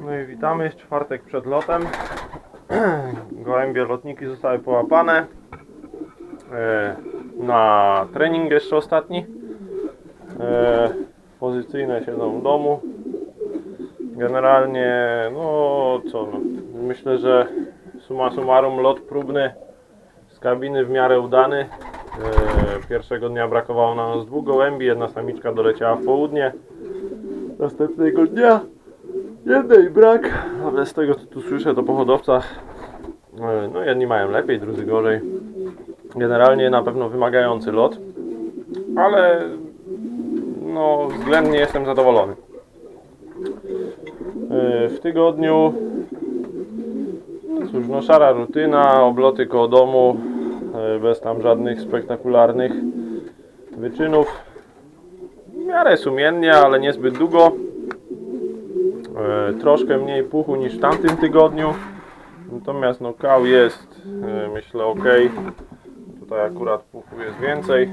No i witamy, jest czwartek przed lotem. Gołębie lotniki zostały połapane. E, Na trening jeszcze ostatni. E, Pozycyjne siedzą w domu. Generalnie, no co, no, myślę, że summa summarum lot próbny z kabiny w miarę udany. E, Pierwszego dnia brakowało na nas dwóch gołębi, jedna samiczka doleciała w południe. Następnego dnia jednej brak, ale z tego co tu słyszę to po hodowcach, e, no jedni mają lepiej, drudzy gorzej. Generalnie na pewno wymagający lot, ale no względnie jestem zadowolony. E, W tygodniu no cóż, no szara rutyna, obloty koło domu, e, bez tam żadnych spektakularnych wyczynów. W miarę sumiennie, ale niezbyt długo. E, troszkę mniej puchu niż w tamtym tygodniu. Natomiast no kał jest, e, myślę ok. Tutaj akurat puchu jest więcej.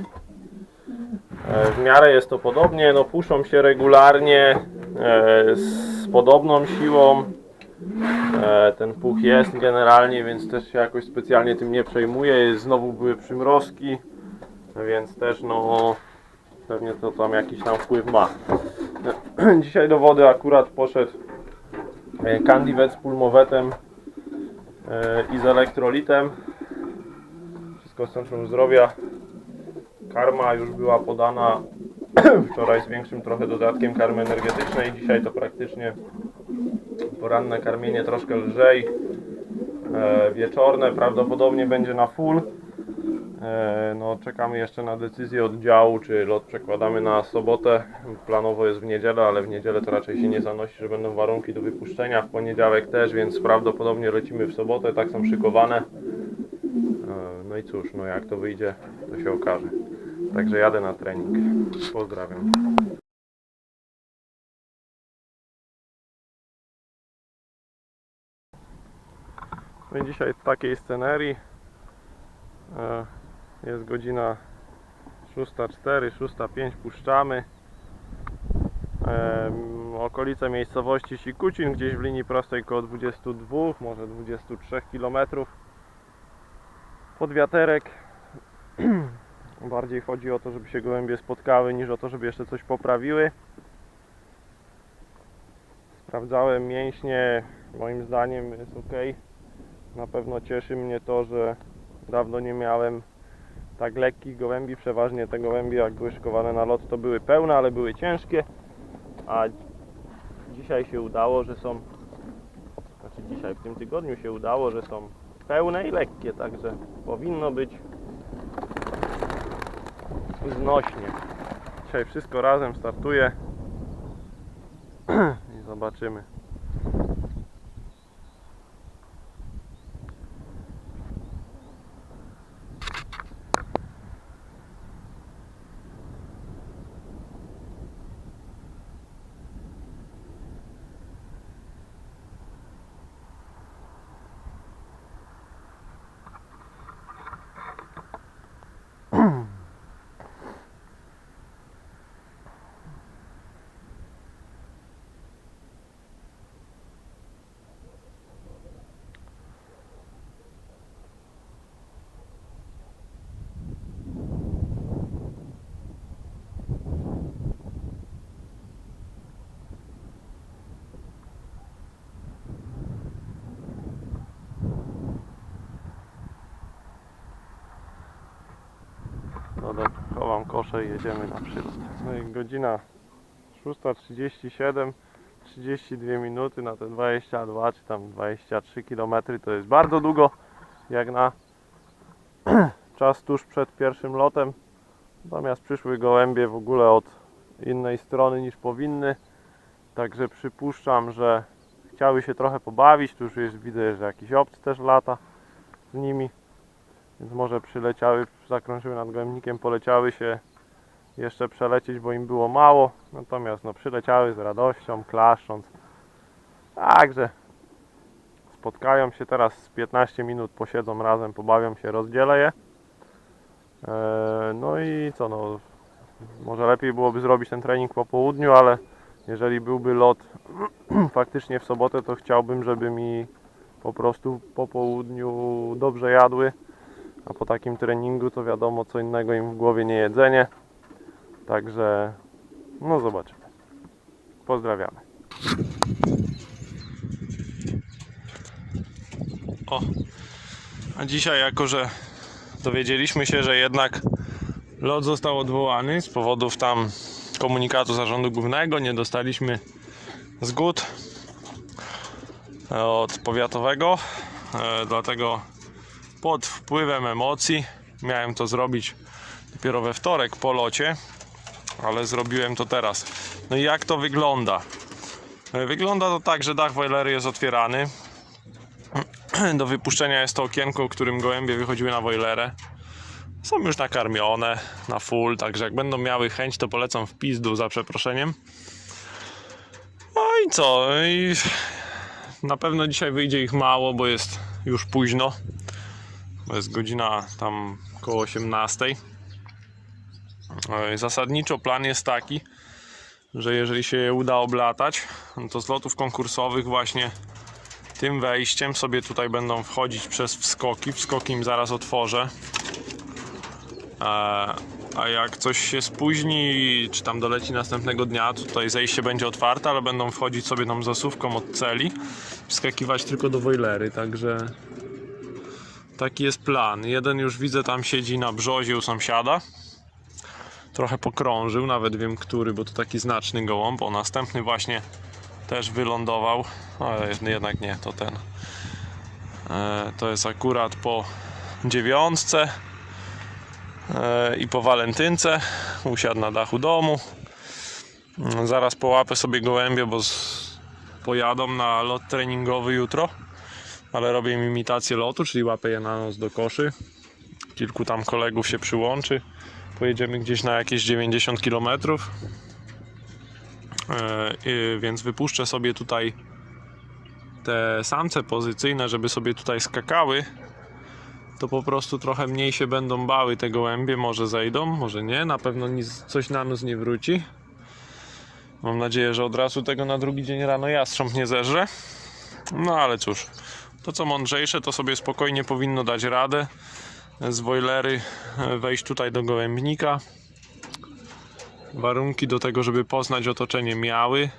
E, w miarę jest to podobnie, no puszczą się regularnie z podobną siłą. Ten puch jest generalnie, więc też się jakoś specjalnie tym nie przejmuję. Znowu były przymrozki, więc też no pewnie to tam jakiś tam wpływ ma. Dzisiaj do wody akurat poszedł e, Candivet z pulmowetem e, i z elektrolitem. Wszystko z Centrum Zdrowia. Karma już była podana wczoraj z większym trochę dodatkiem karmy energetycznej. Dzisiaj to praktycznie poranne karmienie troszkę lżej. E, wieczorne prawdopodobnie będzie na full. E, No, czekamy jeszcze na decyzję oddziału, czy lot przekładamy na sobotę. Planowo jest w niedzielę, ale w niedzielę to raczej się nie zanosi, że będą warunki do wypuszczenia. W poniedziałek też, więc prawdopodobnie lecimy w sobotę, tak są szykowane. E, No i cóż, no jak to wyjdzie, to się okaże. Także jadę na trening. Pozdrawiam. No i dzisiaj w takiej scenerii. E, Jest godzina 6.04, 6.05 puszczamy. Em, Okolice miejscowości Sikucin, gdzieś w linii prostej koło 22, może 23 km. Pod wiaterek. Bardziej chodzi o to, żeby się gołębie spotkały, niż o to, żeby jeszcze coś poprawiły. Sprawdzałem mięśnie, moim zdaniem jest ok. Na pewno cieszy mnie to, że dawno nie miałem tak lekkich gołębi. Przeważnie te gołębie, jak były szykowane na lot, to były pełne, ale były ciężkie. A dzisiaj się udało, że są. Znaczy dzisiaj, w tym tygodniu się udało, że są pełne i lekkie, także powinno być znośnie. Dzisiaj wszystko razem startuje i zobaczymy. No dobra, i jedziemy na przylot. No i godzina 6.37, 32 minuty na te 22 czy tam 23 km to jest bardzo długo jak na czas tuż przed pierwszym lotem. Natomiast przyszły gołębie w ogóle od innej strony niż powinny. Także przypuszczam, że chciały się trochę pobawić. Tu już jest, widzę, że jakiś obcy też lata z nimi. Więc może przyleciały, zakrążyły nad gołębnikiem, poleciały się jeszcze przelecieć, bo im było mało. Natomiast no, przyleciały z radością, klaszcząc. Także spotkają się teraz z 15 minut, posiedzą razem, pobawią się, rozdzielę je. Eee, no i co no, może lepiej byłoby zrobić ten trening po południu, ale jeżeli byłby lot faktycznie w sobotę, to chciałbym, żeby mi po prostu po południu dobrze jadły, a po takim treningu to wiadomo co innego im w głowie nie jedzenie. Także no zobaczymy. Pozdrawiamy. O, a dzisiaj jako, że dowiedzieliśmy się, że jednak lot został odwołany z powodów tam komunikatu zarządu głównego, nie dostaliśmy zgód e, od powiatowego, e, dlatego pod wpływem emocji miałem to zrobić dopiero we wtorek po locie, ale zrobiłem to teraz. No i jak to wygląda? E, Wygląda to tak, że dach boilery jest otwierany. Do wypuszczenia jest to okienko, którym gołębie wychodziły na boilerę. Są już nakarmione na full, także jak będą miały chęć, to polecą w pizdu za przeproszeniem. No i co? I na pewno dzisiaj wyjdzie ich mało, bo jest już późno. Bo jest godzina tam koło 18. Zasadniczo plan jest taki, że jeżeli się je uda oblatać, to z lotów konkursowych właśnie tym wejściem sobie tutaj będą wchodzić przez wskoki. Wskoki im zaraz otworzę. E, A jak coś się spóźni, czy tam doleci następnego dnia, to tutaj zejście będzie otwarte, ale będą wchodzić sobie tą zasuwką od celi, wskakiwać tylko do wojlery, także taki jest plan. Jeden już widzę tam siedzi na brzozie u sąsiada. Trochę pokrążył, nawet wiem który, bo to taki znaczny gołąb. O, następny właśnie też wylądował, ale jednak nie, to ten. E, To jest akurat po dziewiątce e, i po walentynce. Usiadł na dachu domu. Mm, Zaraz połapę sobie gołębie, bo pojadą na lot treningowy jutro. Ale robię im imitację lotu, czyli łapę je na nos do koszy. Kilku tam kolegów się przyłączy. Pojedziemy gdzieś na jakieś 90 km. E, więc wypuszczę sobie tutaj te samce pozycyjne, żeby sobie tutaj skakały, to po prostu trochę mniej się będą bały te gołębie, może zejdą, może nie, na pewno nic, coś na nos nie wróci. Mam nadzieję, że od razu tego na drugi dzień rano jastrząb nie zerze. No ale cóż, to co mądrzejsze, to sobie spokojnie powinno dać radę z boilery e, wejść tutaj do gołębnika warunki do tego, żeby poznać otoczenie miały.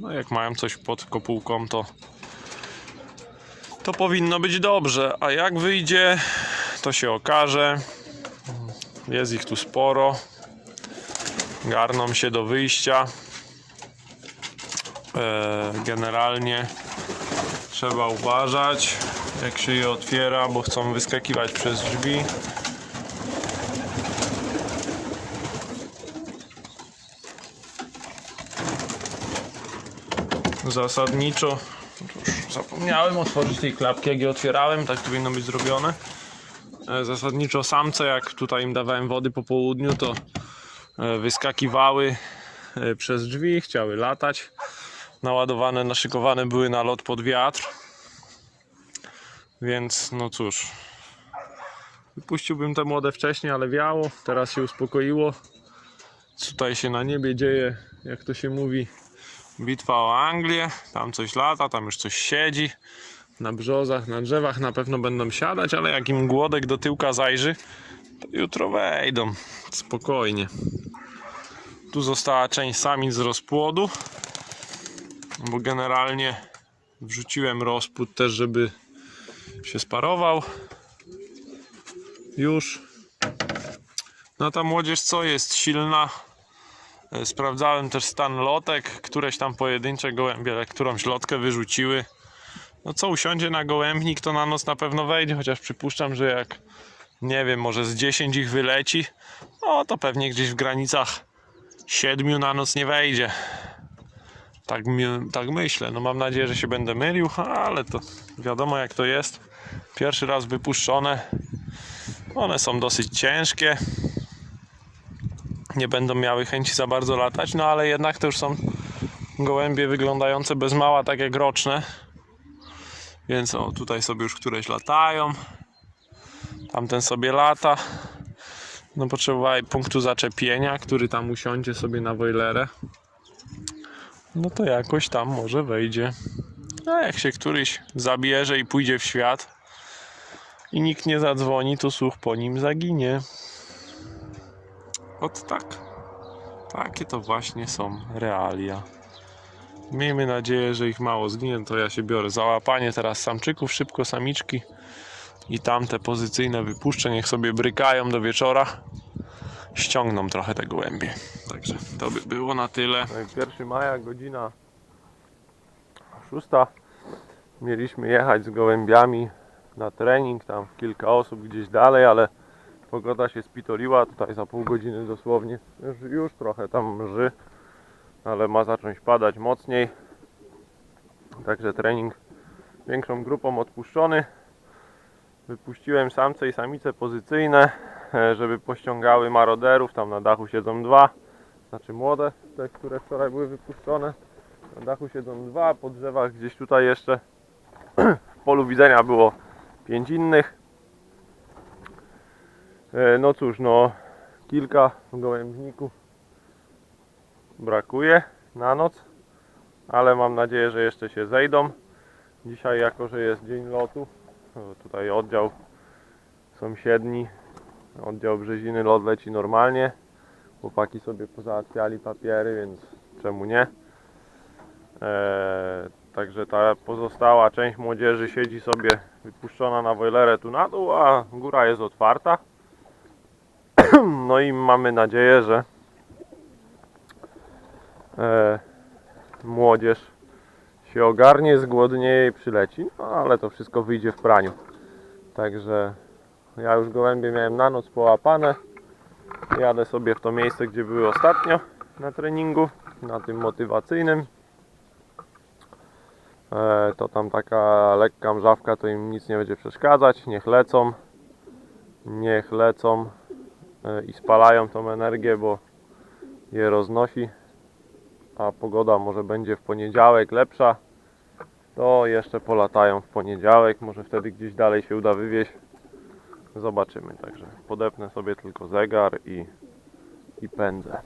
No jak mają coś pod kopułką, to to powinno być dobrze. A jak wyjdzie, to się okaże. Jest ich tu sporo. Garną się do wyjścia. E, Generalnie trzeba uważać, jak się je otwiera, bo chcą wyskakiwać przez drzwi. zasadniczo już zapomniałem otworzyć tej klapki jak je otwierałem, tak powinno być zrobione. E, zasadniczo samce jak tutaj im dawałem wody po południu to e, wyskakiwały e, przez drzwi, chciały latać. Naładowane, naszykowane były na lot pod wiatr więc no cóż wypuściłbym te młode wcześniej, ale wiało, teraz się uspokoiło tutaj się na niebie dzieje, jak to się mówi Bitwa o Anglię, tam coś lata, tam już coś siedzi. Na brzozach, na drzewach na pewno będą siadać, ale jak im głodek do tyłka zajrzy, to jutro wejdą. Spokojnie. Tu została część samic z rozpłodu, bo generalnie wrzuciłem rozpód też, żeby się sparował. Już. No ta młodzież co jest silna, E, Sprawdzałem też stan lotek, któreś tam pojedyncze gołębie, którąś lotkę wyrzuciły. No co usiądzie na gołębnik, to na noc na pewno wejdzie, chociaż przypuszczam, że jak nie wiem, może z 10 ich wyleci, no to pewnie gdzieś w granicach 7 na noc nie wejdzie. Tak, tak myślę. No mam nadzieję, że się będę mylił, ale to wiadomo jak to jest. Pierwszy raz wypuszczone. One są dosyć ciężkie nie będą miały chęci za bardzo latać, no ale jednak to już są gołębie wyglądające bez mała tak jak roczne. Więc o, tutaj sobie już któreś latają. Tamten sobie lata. No potrzebowali punktu zaczepienia, który tam usiądzie sobie na wojlerę. no to jakoś tam może wejdzie. A jak się któryś zabierze i pójdzie w świat i nikt nie zadzwoni, to słuch po nim zaginie. Ot tak. Takie to właśnie są realia. Miejmy nadzieję, że ich mało zginie, to ja się biorę za łapanie teraz samczyków, szybko samiczki i tamte pozycyjne wypuszczę, niech sobie brykają do wieczora. Ściągną trochę te gołębie. Także to by było na tyle. 1 maja, godzina 6. Mieliśmy jechać z gołębiami na trening, tam kilka osób gdzieś dalej, ale pogoda się spitoliła, tutaj za pół godziny dosłownie. Już, trochę tam mrzy, ale ma zacząć padać mocniej. Także trening większą grupą odpuszczony. Wypuściłem samce i samice pozycyjne, e, żeby pościągały maroderów. Tam na dachu siedzą dwa, znaczy młode, te, które wczoraj były wypuszczone. Na dachu siedzą dwa, po drzewach gdzieś tutaj jeszcze w polu widzenia było pięć innych. E, No cóż, no kilka gołębników brakuje na noc, ale mam nadzieję, że jeszcze się zejdą. Dzisiaj, jako że jest dzień lotu, tutaj oddział sąsiedni, oddział Brzeziny, lot leci normalnie. Chłopaki sobie pozałatwiali papiery, więc czemu nie? Eee, także ta pozostała część młodzieży siedzi sobie wypuszczona na wojlerę tu na dół, a góra jest otwarta. No i mamy nadzieję, że e, młodzież się ogarnie, zgłodnieje i przyleci. No ale to wszystko wyjdzie w praniu. Także ja już gołębie miałem na noc połapane. Jadę sobie w to miejsce, gdzie były ostatnio na treningu, na tym motywacyjnym. E, to tam taka lekka mrzawka, to im nic nie będzie przeszkadzać. Niech lecą. Niech lecą e, i spalają tą energię, bo je roznosi. A pogoda może będzie w poniedziałek lepsza. To jeszcze polatają w poniedziałek. Może wtedy gdzieś dalej się uda wywieźć. Zobaczymy. Także podepnę sobie tylko zegar i, i pędzę.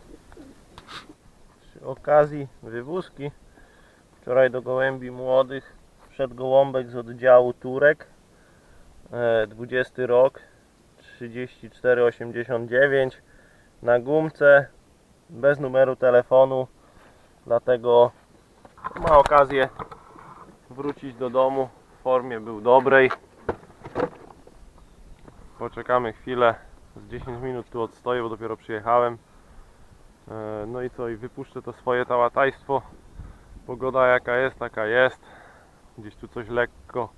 Przy okazji wywózki wczoraj do gołębi młodych wszedł gołąbek z oddziału Turek e, 20 rok 3489 na gumce bez numeru telefonu dlatego ma okazję wrócić do domu w formie był dobrej Poczekamy chwilę. Z 10 minut tu odstoję, bo dopiero przyjechałem. E, No i co, i wypuszczę to swoje tałatajstwo. Pogoda jaka jest, taka jest. Gdzieś tu coś lekko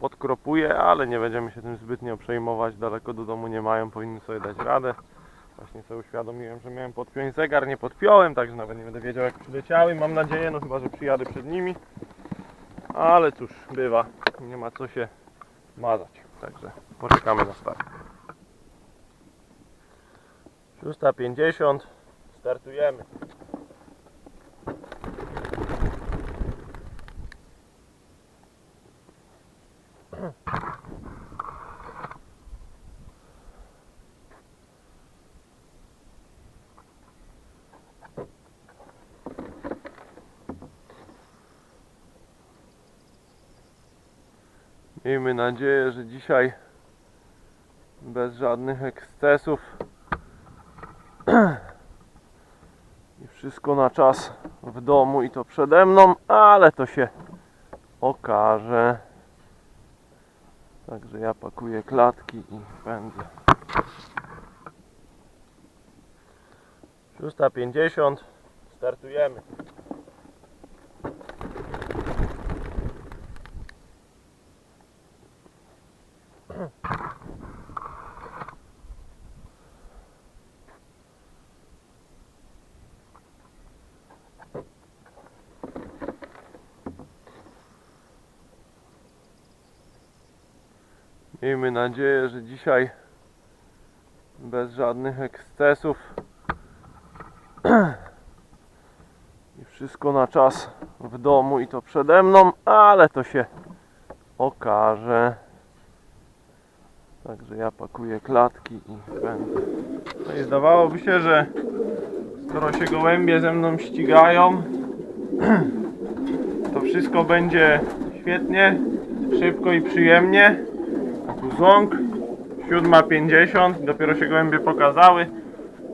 podkropuje, ale nie będziemy się tym zbytnio przejmować. Daleko do domu nie mają, powinny sobie dać radę. Właśnie sobie uświadomiłem, że miałem podpiąć zegar, nie podpiąłem, także nawet nie będę wiedział jak przyleciały. Mam nadzieję, no chyba, że przyjadę przed nimi. Ale cóż, bywa. Nie ma co się mazać. Także poczekamy na start. 650 startujemy Miejmy nadzieję, że dzisiaj bez żadnych ekscesów i wszystko na czas w domu i to przede mną, ale to się okaże. Także ja pakuję klatki i pędzę. 650 startujemy Miejmy nadzieję, że dzisiaj bez żadnych ekscesów i wszystko na czas w domu i to przede mną, ale to się okaże. Także ja pakuję klatki i będę. No i zdawałoby się, że skoro się gołębie ze mną ścigają, To wszystko będzie świetnie, szybko i przyjemnie. Ząg, 7.50, dopiero się gołębie pokazały,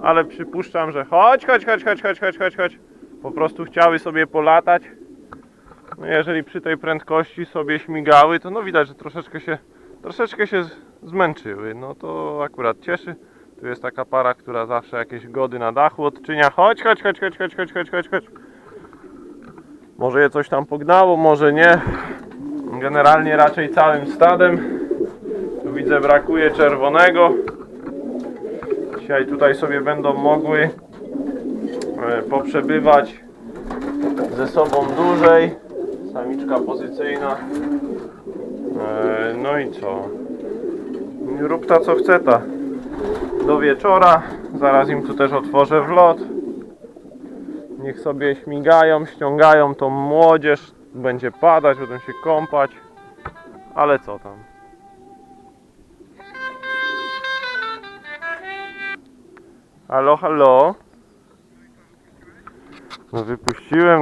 ale przypuszczam, że chodź, chodź, chodź, chodź, chodź, chodź, chodź, chodź. Po prostu chciały sobie polatać. No jeżeli przy tej prędkości sobie śmigały, to no widać, że troszeczkę się, troszeczkę się zmęczyły. No to akurat cieszy. Tu jest taka para, która zawsze jakieś gody na dachu odczynia. Chodź, chodź, chodź, chodź, chodź, chodź, chodź, chodź, chodź. Może je coś tam pognało, może nie. Generalnie raczej całym stadem. Widzę brakuje czerwonego. Dzisiaj tutaj sobie będą mogły e, poprzebywać ze sobą dłużej. Samiczka pozycyjna. E, No i co? Rób ta co chce ta. Do wieczora. Zaraz im tu też otworzę wlot. Niech sobie śmigają, ściągają tą młodzież. Będzie padać, będą się kąpać. Ale co tam? Halo, halo. No wypuściłem.